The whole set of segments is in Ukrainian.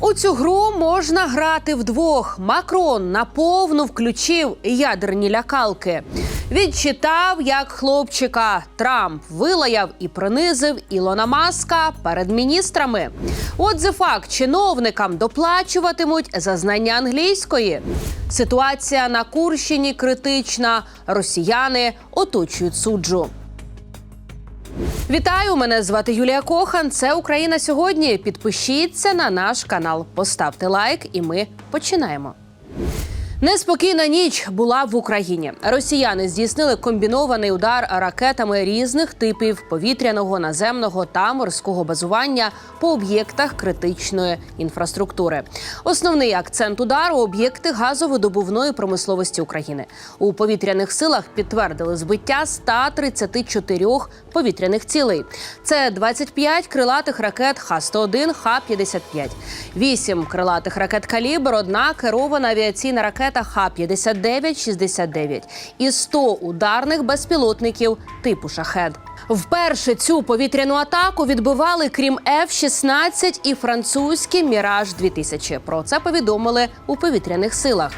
У цю гру можна грати вдвох. Макрон наповну включив ядерні лякалки. Відчитав як хлопчика. Трамп вилаяв і принизив Ілона Маска перед міністрами. Отже, факт чиновникам доплачуватимуть за знання англійської. Ситуація на Курщині критична. Росіяни оточують суджу. Вітаю! Мене звати Юлія Кохан. Це Україна сьогодні. Підпишіться на наш канал, поставте лайк, і ми починаємо. Неспокійна ніч була в Україні. Росіяни здійснили комбінований удар ракетами різних типів повітряного, наземного та морського базування по об'єктах критичної інфраструктури. Основний акцент удару об'єкти газовидобувної промисловості України. У повітряних силах підтвердили збиття 134 повітряних цілей. Це 25 крилатих ракет Х-101, Х-55, 8 крилатих ракет «Калібр», одна керована авіаційна ракета Х-59-69 і 100 ударних безпілотників типу «Шахед». Вперше цю повітряну атаку відбивали крім F-16 і французький Міраж 2000 Про це повідомили у повітряних силах.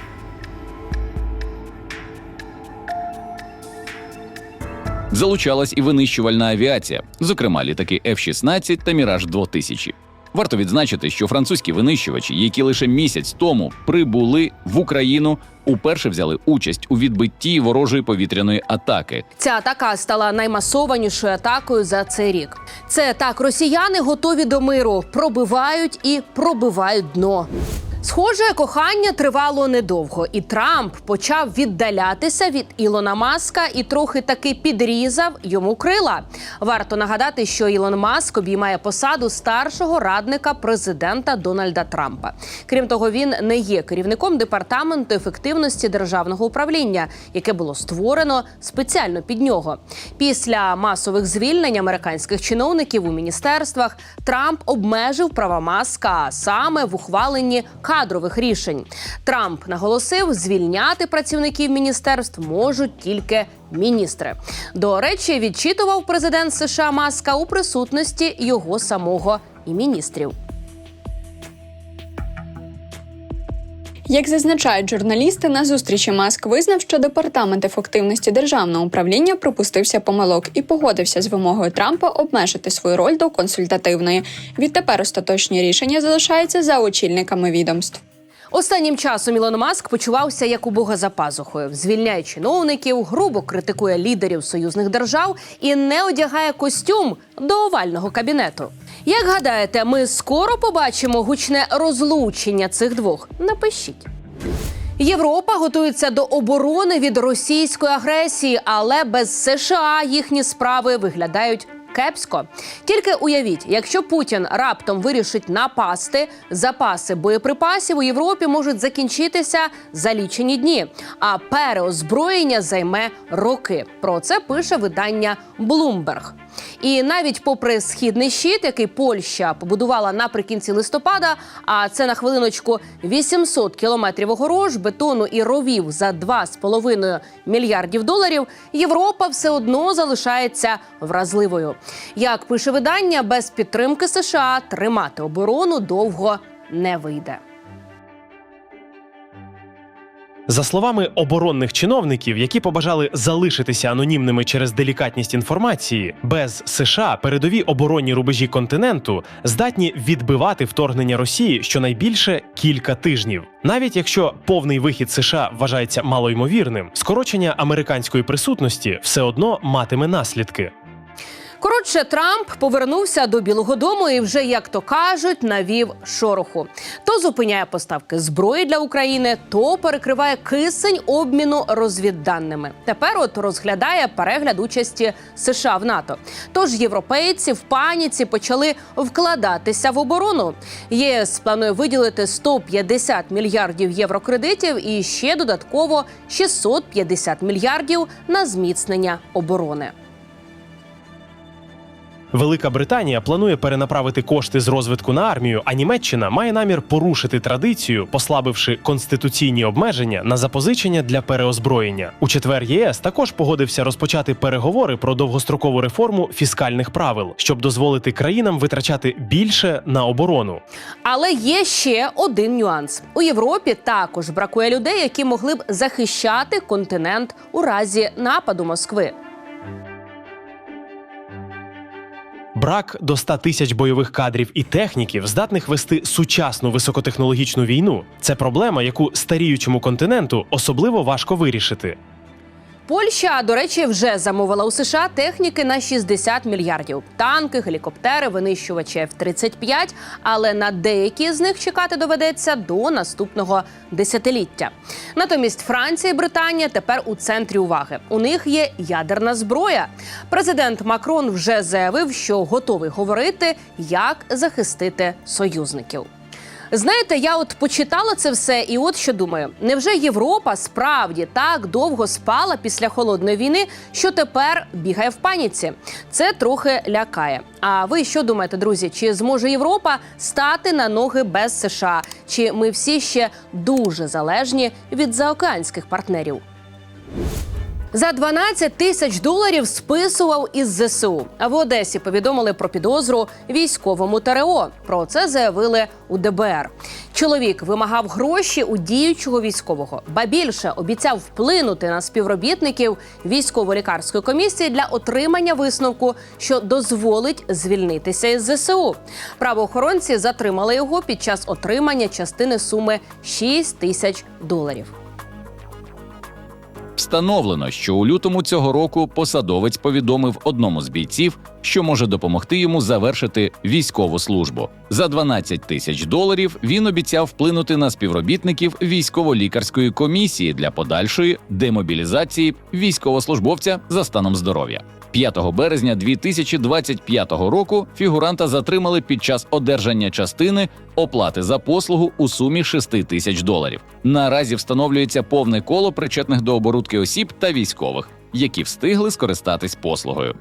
Залучалась і винищувальна авіація, зокрема літаки F-16 та Міраж 2000 Варто відзначити, що французькі винищувачі, які лише місяць тому прибули в Україну, уперше взяли участь у відбитті ворожої повітряної атаки. Ця атака стала наймасованішою атакою за цей рік. Це так, росіяни готові до миру, пробивають і пробивають дно. Схоже, кохання тривало недовго, і Трамп почав віддалятися від Ілона Маска і трохи таки підрізав йому крила. Варто нагадати, що Ілон Маск обіймає посаду старшого радника президента Дональда Трампа. Крім того, він не є керівником департаменту ефективності державного управління, яке було створено спеціально під нього. Після масових звільнень американських чиновників у міністерствах Трамп обмежив права Маска саме в ухваленні кадрових рішень. Трамп наголосив, звільняти працівників міністерств можуть тільки міністри. До речі, відчитував президент США Маска у присутності його самого і міністрів. Як зазначають журналісти, на зустрічі Маск визнав, що департамент ефективності державного управління пропустився помилок і погодився з вимогою Трампа обмежити свою роль до консультативної. Відтепер остаточні рішення залишаються за очільниками відомств. Останнім часом Ілон Маск почувався як у бога за пазухою, звільняє чиновників, грубо критикує лідерів союзних держав і не одягає костюм до овального кабінету. Як гадаєте, ми скоро побачимо гучне розлучення цих двох? Напишіть. Європа готується до оборони від російської агресії, але без США їхні справи виглядають кепсько. Тільки уявіть, якщо Путін раптом вирішить напасти, запаси боєприпасів у Європі можуть закінчитися за лічені дні, а переозброєння займе роки. Про це пише видання Bloomberg. І навіть попри східний щит, який Польща побудувала наприкінці листопада, а це на хвилиночку 800 кілометрів огорож, бетону і ровів за 2,5 мільярдів доларів, Європа все одно залишається вразливою. Як пише видання, без підтримки США тримати оборону довго не вийде. За словами оборонних чиновників, які побажали залишитися анонімними через делікатність інформації, без США передові оборонні рубежі континенту здатні відбивати вторгнення Росії щонайбільше кілька тижнів. Навіть якщо повний вихід США вважається малоймовірним, скорочення американської присутності все одно матиме наслідки. Коротше, Трамп повернувся до Білого Дому і вже, як то кажуть, навів шороху. То зупиняє поставки зброї для України, то перекриває кисень обміну розвідданими. Тепер от розглядає перегляд участі США в НАТО. Тож європейці в паніці почали вкладатися в оборону. ЄС планує виділити 150 мільярдів євро кредитів і ще додатково 650 мільярдів на зміцнення оборони. Велика Британія планує перенаправити кошти з розвитку на армію, а Німеччина має намір порушити традицію, послабивши конституційні обмеження на запозичення для переозброєння. У четвер ЄС також погодився розпочати переговори про довгострокову реформу фіскальних правил, щоб дозволити країнам витрачати більше на оборону. Але є ще один нюанс: у Європі також бракує людей, які могли б захищати континент у разі нападу Москви. Брак до 100 тисяч бойових кадрів і техніків, здатних вести сучасну високотехнологічну війну. Це проблема, яку старіючому континенту особливо важко вирішити. Польща, до речі, вже замовила у США техніки на 60 мільярдів: танки, гелікоптери, винищувачі F-35, але на деякі з них чекати доведеться до наступного десятиліття. Натомість Франція і Британія тепер у центрі уваги. У них є ядерна зброя. Президент Макрон вже заявив, що готовий говорити, як захистити союзників. Знаєте, я от почитала це все, і от що думаю: невже Європа справді так довго спала після холодної війни, що тепер бігає в паніці? Це трохи лякає. А ви що думаєте, друзі? Чи зможе Європа стати на ноги без США? Чи ми всі ще дуже залежні від заокеанських партнерів? За 12 тисяч доларів списував із ЗСУ. А в Одесі повідомили про підозру військовому ТРО. Про це заявили у ДБР. Чоловік вимагав гроші у діючого військового, ба більше обіцяв вплинути на співробітників військово-лікарської комісії для отримання висновку, що дозволить звільнитися із ЗСУ. Правоохоронці затримали його під час отримання частини суми 6 тисяч доларів. Встановлено, що у лютому цього року посадовець повідомив одному з бійців, що може допомогти йому завершити військову службу. За 12 тисяч доларів він обіцяв вплинути на співробітників військово-лікарської комісії для подальшої демобілізації військовослужбовця за станом здоров'я. 5 березня 2025 року фігуранта затримали під час одержання частини оплати за послугу у сумі 6 тисяч доларів. Наразі встановлюється повне коло причетних до оборудки осіб та військових, які встигли скористатись послугою.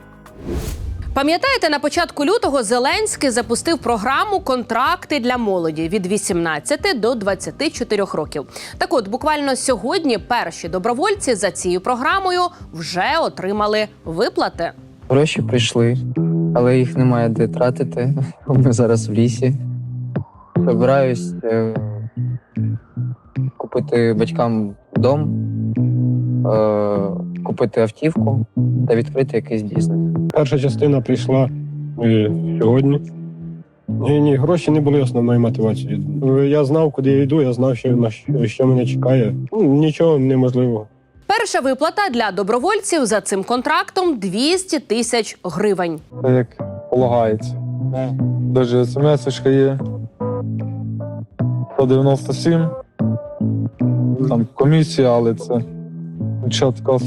Пам'ятаєте, на початку лютого Зеленський запустив програму Контракти для молоді від 18 до 24 років. Так от, буквально сьогодні перші добровольці за цією програмою вже отримали виплати. Гроші прийшли, але їх немає де тратити. Ми зараз в лісі. Вибираюсь е, купити батькам дом, купити автівку та відкрити якийсь бізнес. Перша частина прийшла е, сьогодні. Ні, ні, гроші не були основною мотивацією. Е, Я знав, куди я йду, я знав, що, на що, що мене чекає. Ну, нічого неможливого. Перша виплата для добровольців за цим контрактом 200 тисяч гривень. Так як полагається. Даже смс є 197. Там комісія, але це нічого такого.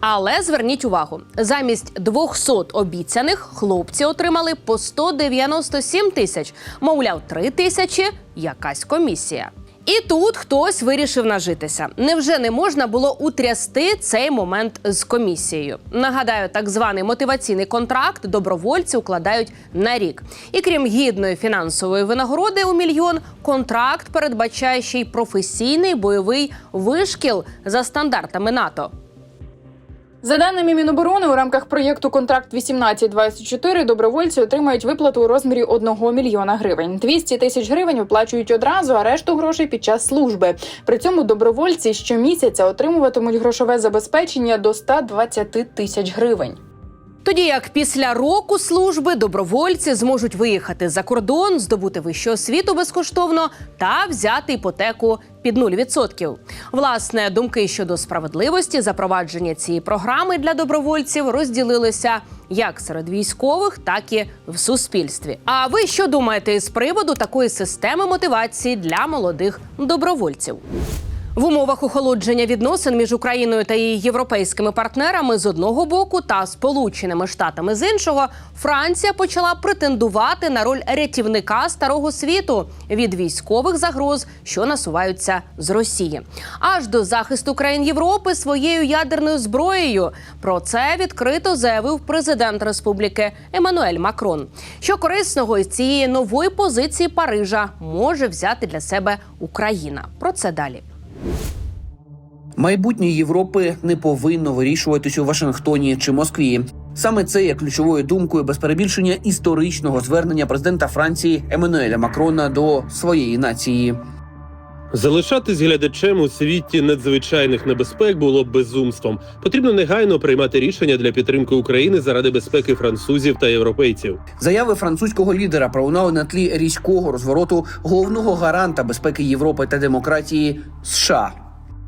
Але зверніть увагу: замість 200 обіцяних хлопці отримали по 197 тисяч. Мовляв, 3 тисячі якась комісія. І тут хтось вирішив нажитися. Невже не можна було утрясти цей момент з комісією? Нагадаю, так званий мотиваційний контракт добровольці укладають на рік. І крім гідної фінансової винагороди у мільйон, контракт передбачає ще й професійний бойовий вишкіл за стандартами НАТО. За даними Міноборони, у рамках проєкту Контракт 1824 добровольці отримають виплату у розмірі 1 мільйона гривень. 200 тисяч гривень виплачують одразу, а решту грошей під час служби. При цьому добровольці щомісяця отримуватимуть грошове забезпечення до 120 тисяч гривень. Тоді як після року служби добровольці зможуть виїхати за кордон, здобути вищу освіту безкоштовно та взяти іпотеку під 0%. Власне, думки щодо справедливості запровадження цієї програми для добровольців розділилися як серед військових, так і в суспільстві. А ви що думаєте з приводу такої системи мотивації для молодих добровольців? В умовах охолодження відносин між Україною та її європейськими партнерами з одного боку та Сполученими Штатами з іншого, Франція почала претендувати на роль рятівника старого світу від військових загроз, що насуваються з Росії, аж до захисту країн Європи своєю ядерною зброєю. Про це відкрито заявив президент Республіки Еммануель Макрон. Що корисного із цієї нової позиції Парижа може взяти для себе Україна? Про це далі. Майбутнє Європи не повинно вирішуватись у Вашингтоні чи Москві. Саме це є ключовою думкою без перебільшення історичного звернення президента Франції Еммануеля Макрона до своєї нації. Залишатись глядачем у світі надзвичайних небезпек було б безумством. Потрібно негайно приймати рішення для підтримки України заради безпеки французів та європейців. Заяви французького лідера пролунали на тлі різкого розвороту головного гаранта безпеки Європи та демократії США.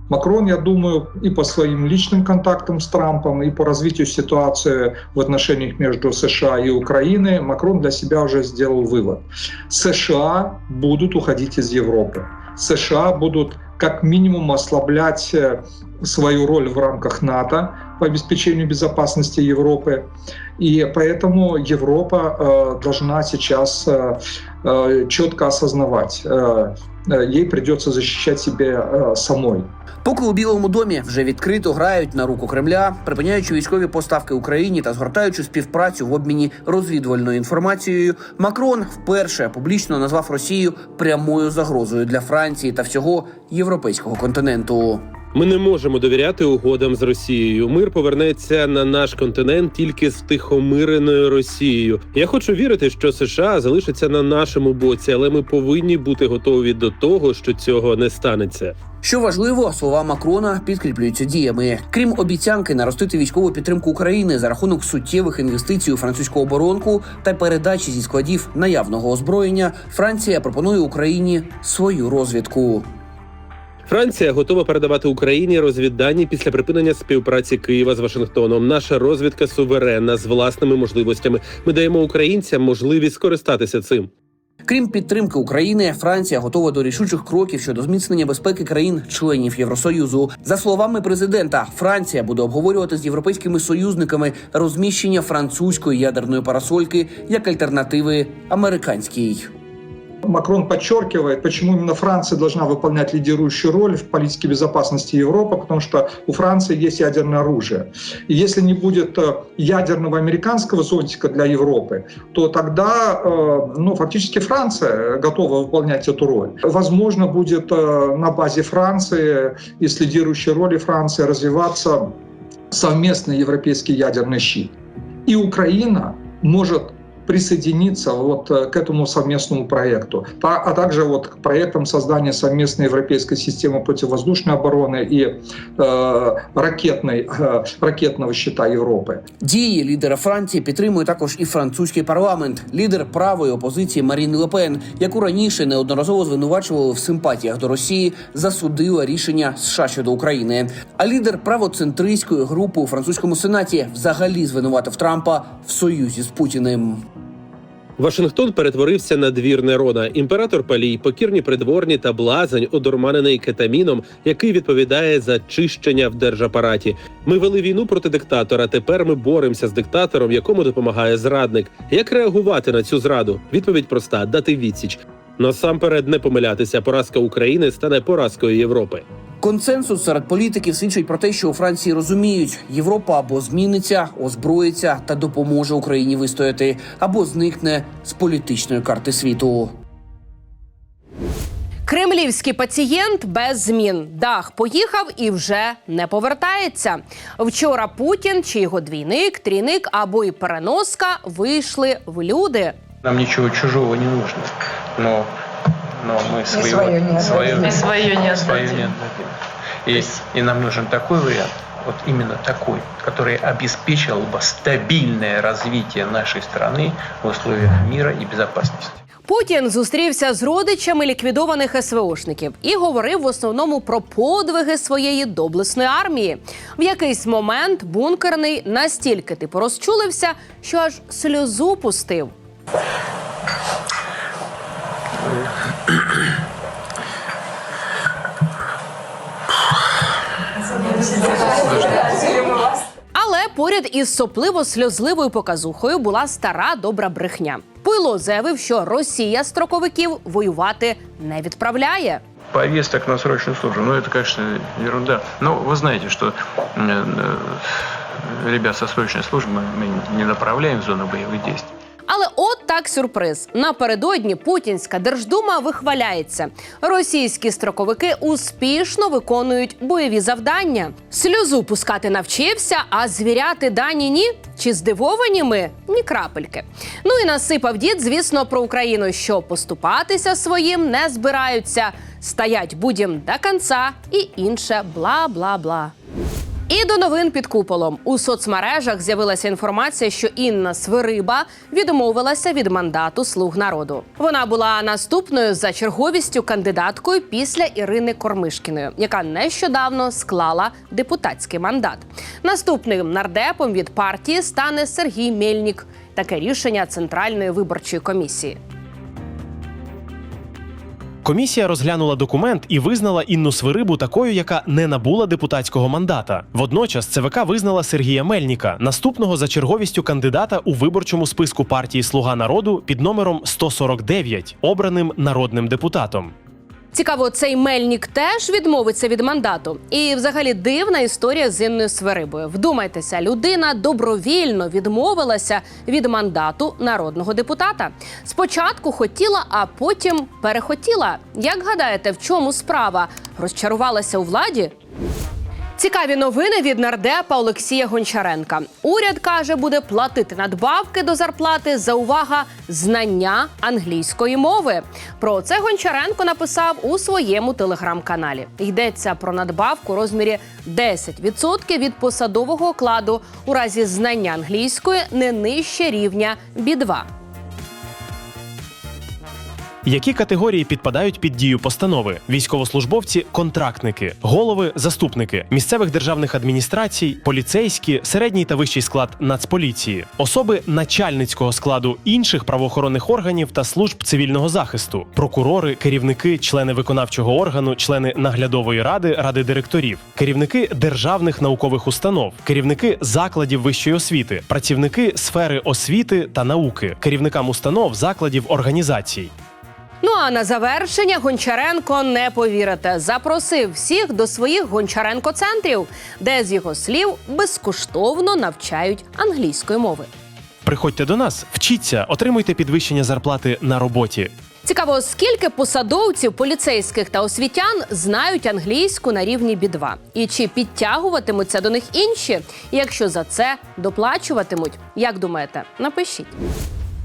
Макрон, я думаю, и по своим личным контактам с Трампом, и по развитию ситуации в отношениях между США и Украиной, Макрон для себя уже сделал вывод. США будут уходить из Европы. США будут как минимум ослаблять э, свою роль в рамках НАТО по обеспечению безопасности Европы. И поэтому Европа э, должна сейчас э, э, четко осознавать, э, э, ей придется защищать себя э, самой. Поки у Білому домі вже відкрито грають на руку Кремля, припиняючи військові поставки Україні та згортаючи співпрацю в обміні розвідувальною інформацією, Макрон вперше публічно назвав Росію прямою загрозою для Франції та всього європейського континенту. Ми не можемо довіряти угодам з Росією. Мир повернеться на наш континент тільки з втихомиреною Росією. Я хочу вірити, що США залишаться на нашому боці, але ми повинні бути готові до того, що цього не станеться. Що важливо, слова Макрона підкріплюються діями. Крім обіцянки наростити військову підтримку України за рахунок суттєвих інвестицій у французьку оборонку та передачі зі складів наявного озброєння, Франція пропонує Україні свою розвідку. Франція готова передавати Україні розвіддані після припинення співпраці Києва з Вашингтоном. Наша розвідка суверенна з власними можливостями. Ми даємо українцям можливість скористатися цим. Крім підтримки України, Франція готова до рішучих кроків щодо зміцнення безпеки країн-членів Євросоюзу. За словами президента, Франція буде обговорювати з європейськими союзниками розміщення французької ядерної парасольки як альтернативи американській. Макрон подчеркивает, почему именно Франция должна выполнять лидирующую роль в политике безопасности Европы, потому что у Франции есть ядерное оружие. И если не будет э, ядерного американского зонтика для Европы, то тогда э, ну, фактически Франция готова выполнять эту роль. Возможно, будет э, на базе Франции и с лидирующей роли Франции развиваться совместный европейский ядерный щит. И Украина может присоединиться вот э, к этому совместному проекту, Та- а также вот к проектам создания совместной европейской системы противовоздушной обороны и э, ракетной, э, ракетного щита Европы. Дії лідера Франції підтримує також і французький парламент. Лідер правої опозиції Марін Лепен, яку раніше неодноразово звинувачували в симпатіях до Росії, засудила рішення США щодо України. А лідер правоцентристської групи у французькому сенаті взагалі звинуватив Трампа в союзі з Путіним. Вашингтон перетворився на двір Нерона. Імператор Палій, покірні придворні та блазень, одурманений кетаміном, який відповідає за чищення в держапараті. Ми вели війну проти диктатора. Тепер ми боремося з диктатором, якому допомагає зрадник. Як реагувати на цю зраду? Відповідь проста: дати відсіч. Насамперед не помилятися. Поразка України стане поразкою Європи. Консенсус серед політиків свідчить про те, що у Франції розуміють, Європа або зміниться, озброїться та допоможе Україні вистояти, або зникне з політичної карти світу. Кремлівський пацієнт без змін. Дах поїхав і вже не повертається. Вчора Путін чи його двійник, трійник або й переноска вийшли в люди. Нам ничего чужого не нужно, но, но мы своего, свое не свое, отдадим. И свое не свое отдадим. не отдадим. И, и нам нужен такой вариант, вот именно такой, который обеспечил бы стабильное развитие нашей страны в условиях мира и безопасности. Путін зустрівся з родичами ліквідованих СВОшників і говорив в основному про подвиги своєї доблесної армії. В якийсь момент бункерний настільки типу розчулився, що аж сльозу пустив. Але поряд із сопливо сльозливою показухою була стара добра брехня. Пило заявив, що Росія строковиків воювати не відправляє. Повесток на срочную службу, ну это, конечно, ерунда. Но вы знаете, что э, э, ребят со срочной службы мы не направляем в зону боевых действий. Але от так сюрприз. Напередодні Путінська держдума вихваляється. Російські строковики успішно виконують бойові завдання. Сльозу пускати навчився, а звіряти дані ні. Чи здивовані ми? Ні крапельки. Ну і насипав дід, звісно, про Україну, що поступатися своїм не збираються. Стоять будем до кінця і інше бла бла бла. І до новин під куполом у соцмережах з'явилася інформація, що Інна Свириба відмовилася від мандату слуг народу. Вона була наступною за черговістю кандидаткою після Ірини Кормишкіної, яка нещодавно склала депутатський мандат. Наступним нардепом від партії стане Сергій Мельнік. Таке рішення Центральної виборчої комісії. Комісія розглянула документ і визнала Інну Свирибу такою, яка не набула депутатського мандата. Водночас ЦВК визнала Сергія Мельніка, наступного за черговістю кандидата у виборчому списку партії Слуга народу під номером 149, обраним народним депутатом. Цікаво, цей мельник теж відмовиться від мандату. І, взагалі, дивна історія з Інною Свирибою. Вдумайтеся, людина добровільно відмовилася від мандату народного депутата. Спочатку хотіла, а потім перехотіла. Як гадаєте, в чому справа? Розчарувалася у владі? Цікаві новини від нардепа Олексія Гончаренка. Уряд каже, буде платити надбавки до зарплати за увага знання англійської мови. Про це Гончаренко написав у своєму телеграм-каналі. Йдеться про надбавку розмірі 10% від посадового окладу у разі знання англійської не нижче рівня B2. Які категорії підпадають під дію постанови? Військовослужбовці, контрактники, голови, заступники місцевих державних адміністрацій, поліцейські, середній та вищий склад нацполіції, особи начальницького складу інших правоохоронних органів та служб цивільного захисту, прокурори, керівники, члени виконавчого органу, члени наглядової ради, ради директорів, керівники державних наукових установ, керівники закладів вищої освіти, працівники сфери освіти та науки, керівникам установ, закладів організацій. Ну а на завершення Гончаренко не повірите. Запросив всіх до своїх Гончаренко-центрів, де з його слів безкоштовно навчають англійської мови. Приходьте до нас, вчіться, отримуйте підвищення зарплати на роботі. Цікаво, скільки посадовців, поліцейських та освітян знають англійську на рівні B2? І чи підтягуватимуться до них інші? І якщо за це доплачуватимуть, як думаєте, напишіть.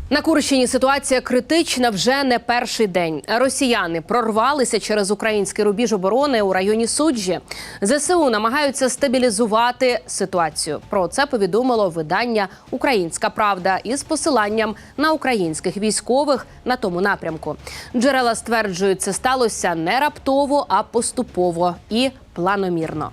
На Курщині ситуація критична вже не перший день. Росіяни прорвалися через український рубіж оборони у районі суджі. ЗСУ намагаються стабілізувати ситуацію. Про це повідомило видання Українська Правда із посиланням на українських військових на тому напрямку. Джерела стверджують, це сталося не раптово, а поступово і планомірно.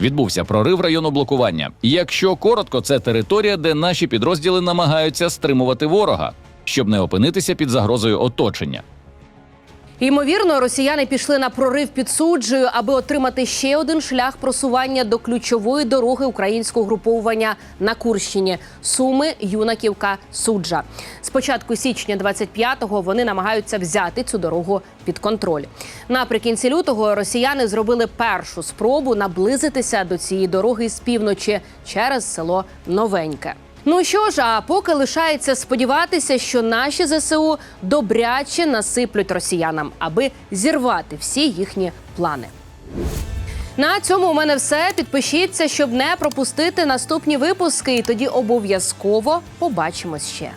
Відбувся прорив району блокування. Якщо коротко, це територія, де наші підрозділи намагаються стримувати ворога, щоб не опинитися під загрозою оточення. Ймовірно, росіяни пішли на прорив під суджею, аби отримати ще один шлях просування до ключової дороги українського груповування на Курщині Суми, Юнаківка, Суджа. З початку січня 25-го вони намагаються взяти цю дорогу під контроль. Наприкінці лютого росіяни зробили першу спробу наблизитися до цієї дороги з півночі через село Новеньке. Ну що ж, а поки лишається сподіватися, що наші ЗСУ добряче насиплють росіянам, аби зірвати всі їхні плани. На цьому у мене все. Підпишіться, щоб не пропустити наступні випуски, і тоді обов'язково побачимось ще.